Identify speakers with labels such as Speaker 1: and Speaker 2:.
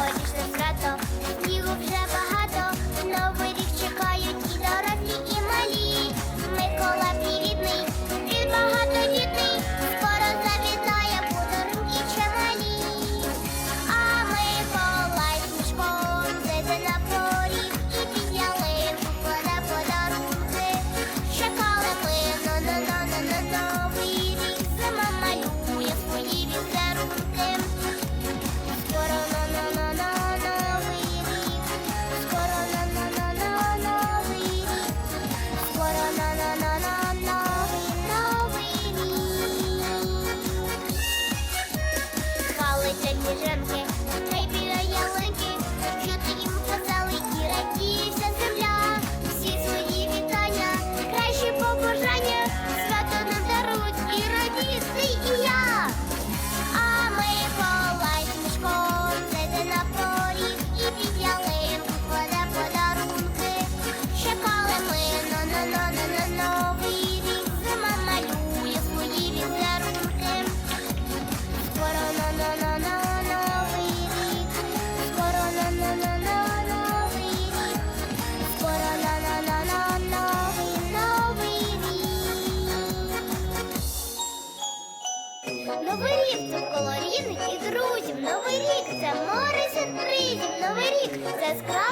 Speaker 1: 我其实 родини і друзів. Новий рік це море сюрпризів, новий рік це скраб.